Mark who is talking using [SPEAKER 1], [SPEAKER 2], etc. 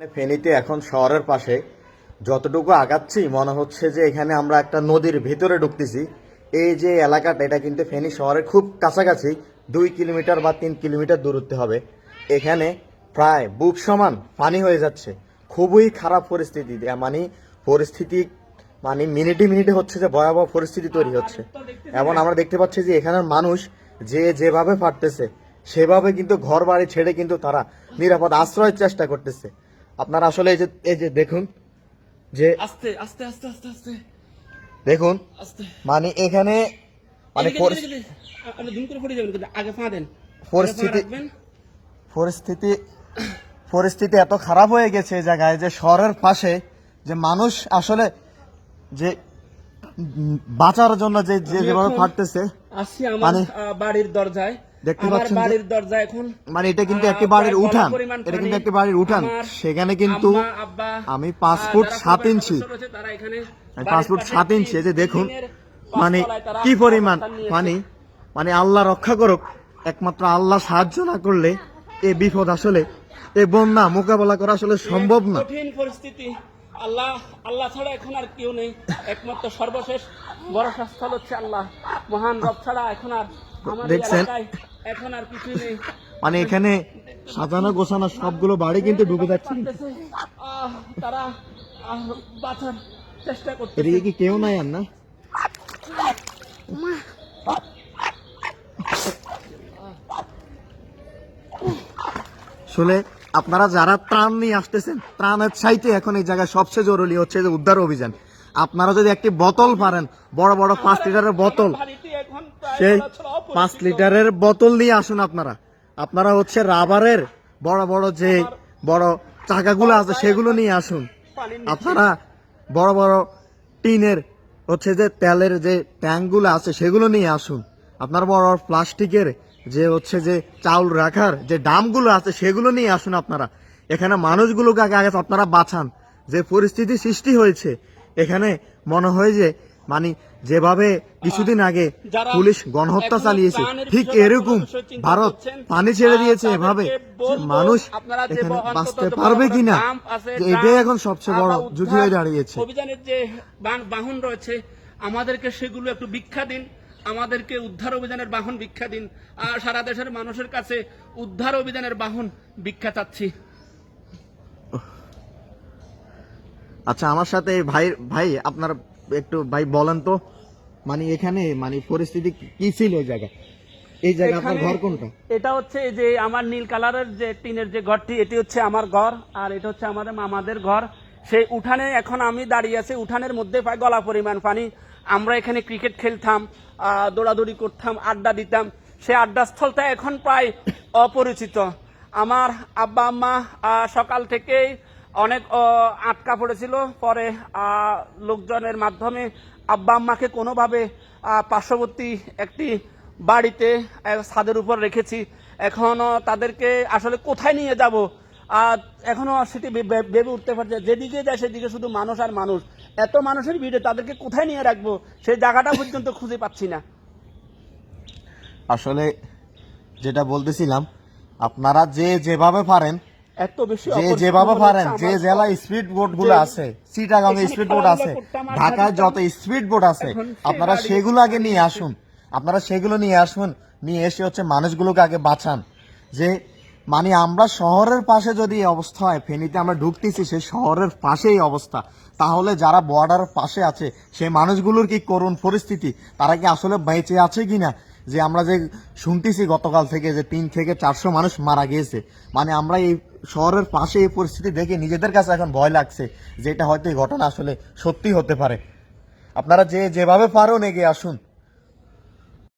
[SPEAKER 1] ফেনীতে এখন শহরের পাশে যতটুকু আগাচ্ছি, মনে হচ্ছে যে এখানে আমরা একটা নদীর ভিতরে ঢুকতেছি। এই যে এলাকাটা, এটা কিন্তু ফেনী শহরের খুব কাছাকাছি, দুই কিলোমিটার বা তিন কিলোমিটার দূরত্বে হবে। এখানে প্রায় বুক সমান পানি হয়ে যাচ্ছে। খুবই খারাপ পরিস্থিতি। মানে পরিস্থিতি মানে মিনিটে মিনিটে হচ্ছে যে ভয়াবহ পরিস্থিতি তৈরি হচ্ছে। এবং আমরা দেখতে পাচ্ছি যে এখানের মানুষ যে যেভাবে পারতেছে সেভাবে কিন্তু ঘর বাড়ি ছেড়ে কিন্তু তারা নিরাপদ আশ্রয়ের চেষ্টা করতেছে। আপনারা আসলে এই যে এই যে দেখুন যে
[SPEAKER 2] আস্তে আস্তে আস্তে আস্তে আস্তে।
[SPEAKER 1] দেখুন
[SPEAKER 2] আস্তে।
[SPEAKER 1] মানে এখানে মানে পরিস্থিতি। পরিস্থিতি পরিস্থিতি এত খারাপ হয়ে গেছে এই জায়গায় যে শহরের পাশে যে মানুষ আসলে যে বাঁচার জন্য যে যেভাবে পারতেছে
[SPEAKER 2] আসছি আমার
[SPEAKER 1] মানে-
[SPEAKER 2] বাড়ির দরজায়।
[SPEAKER 1] দেখতে পাচ্ছেন
[SPEAKER 2] বাড়ির দরজা এখন
[SPEAKER 1] মানে এটা কিন্তু বাড়ির উঠান। এটা কিন্তু বাড়ির উঠান। সেখানে কিন্তু আমি ফুট সাত ইঞ্চি।
[SPEAKER 2] পাশে
[SPEAKER 1] সাত ইঞ্চি যে দেখুন মানে কি পরিমাণ মানে মানে আল্লাহ রক্ষা করুক একমাত্র আল্লাহ সাহায্য না করলে এ বিপদ আসলে এ বন্যা মোকাবেলা করা আসলে সম্ভব না।
[SPEAKER 2] কঠিন পরিস্থিতি আল্লাহ আল্লাহ ছাড়া এখন আর কেউ নেই। একমাত্র সর্বশেষ ভরসা স্থল হচ্ছে আল্লাহ। মহান রব ছাড়া এখন আর
[SPEAKER 1] দেখছেন?
[SPEAKER 2] এখন আর কিছুই নেই।
[SPEAKER 1] মানে এখানে সাজানো গোছানো সবগুলো বাড়ি কিন্তু ডুবে যাচ্ছে।
[SPEAKER 2] তারা বাঁচার চেষ্টা করতে
[SPEAKER 1] এদিকে কি কেউ নাই আর না? আসলে আপনারা যারা ত্রাণ নিয়ে আসতেছেন ত্রাণের চাইতে এখন এই জায়গায় সবচেয়ে জরুরি হচ্ছে যে উদ্ধার অভিযান। আপনারা যদি একটি বোতল পারেন বড় বড় পাঁচ লিটারের বোতল সেই। পাঁচ লিটারের বোতল নিয়ে আসুন আপনারা। আপনারা হচ্ছে রাবারের বড় বড় যে বড় চাকাগুলো আছে সেগুলো নিয়ে আসুন। আপনারা বড় বড় টিনের হচ্ছে যে তেলের যে ট্যাঙ্কগুলো আছে সেগুলো নিয়ে আসুন। আপনার বড় বড় প্লাস্টিকের যে হচ্ছে যে চাউল রাখার যে ডামগুলো আছে সেগুলো নিয়ে আসুন আপনারা। এখানে মানুষগুলোকে আগে আগে আপনারা বাঁচান। যে পরিস্থিতি সৃষ্টি হয়েছে, এখানে মনে হয় যে মানে যেভাবে কিছুদিন আগে পুলিশ গণহত্যা চালিয়েছে ঠিক এরকম ভারত পানি ছেড়ে দিয়েছে এভাবে। মানুষ এখানে বাঁচতে পারবে কিনা এটাই এখন সবচেয়ে বড় ঝুঁকি হয়ে দাঁড়িয়েছে।
[SPEAKER 2] অভিযানের যে বাহন রয়েছে আমাদেরকে সেগুলো একটু ভিক্ষা দিন আমাদেরকে উদ্ধার অভিযানের বাহন ভিক্ষা দিন। আর সারা দেশের মানুষের কাছে উদ্ধার অভিযানের বাহন ভিক্ষা চাচ্ছি।
[SPEAKER 1] আচ্ছা আমার সাথে ভাই ভাই আপনার একটু ভাই বলেন তো মানে এখানে মানে পরিস্থিতি কি- ছিল এই জায়গায়? এই জায়গা আপনার ঘর কোনটা?
[SPEAKER 2] এটা হচ্ছে এই যে আমার নীল কালারের যে টিনের যে ঘরটি এটি হচ্ছে আমার ঘর আর এটা হচ্ছে আমাদের মামাদের ঘর। সেই উঠানে এখন আমি দাঁড়িয়ে আছি। উঠানের মধ্যে প্রায় গলা পরিমাণ পানি। আমরা এখানে ক্রিকেট খেলতাম দৌড়াদৌড়ি করতাম আড্ডা দিতাম। সেই আড্ডাস্থলটা এখন প্রায় অপরিচিত। আমার আব্বা আম্মা সকাল থেকেই অনেক আটকা পড়েছিল। পরে লোকজনের মাধ্যমে আব্বা আম্মাকে কোনোভাবে পার্শ্ববর্তী একটি বাড়িতে ছাদের উপর রেখেছি। এখনও তাদেরকে আসলে কোথায় নিয়ে যাব? আর এখনও সেটি ভেবে উঠতে পারছে যেদিকে যায় সেদিকে শুধু মানুষ আর মানুষ। এত মানুষের ভিড়ে তাদেরকে কোথায় নিয়ে রাখব? সেই জায়গাটা পর্যন্ত খুঁজে পাচ্ছি না।
[SPEAKER 1] আসলে যেটা বলতেছিলাম, আপনারা যে যেভাবে পারেন
[SPEAKER 2] এত বেশি
[SPEAKER 1] যে যেভাবে
[SPEAKER 2] মনে
[SPEAKER 1] পারেন যে জেলায় স্পিড
[SPEAKER 2] বোটগুলো
[SPEAKER 1] আছে চিটাগাং স্পিড বোট আছে ঢাকায় যত স্পিড বোট আছে আপনারা সেগুলো আগে নিয়ে আসুন। আপনারা সেগুলো নিয়ে আসুন নিয়ে এসে হচ্ছে মানুষগুলোকে আগে বাঁচান। যে মানে আমরা শহরের পাশে যদি অবস্থা হয় ফেনীতে আমরা ঢুকতেছি সেই শহরের পাশেই অবস্থা। তাহলে যারা বর্ডারের পাশে আছে সেই মানুষগুলোর কি করুন পরিস্থিতি? তারা কি আসলে বেঁচে আছে কিনা? যে আমরা যে শুনতেছি গতকাল থেকে যে তিন থেকে চারশো মানুষ মারা গিয়েছে। মানে আমরা এই শহরের পাশে এই পরিস্থিতি দেখে নিজেদের কাছে এখন ভয় লাগছে যে এটা হয়তো এই ঘটনা আসলে সত্যি হতে পারে। আপনারা যে যেভাবে পারুন এগিয়ে আসুন।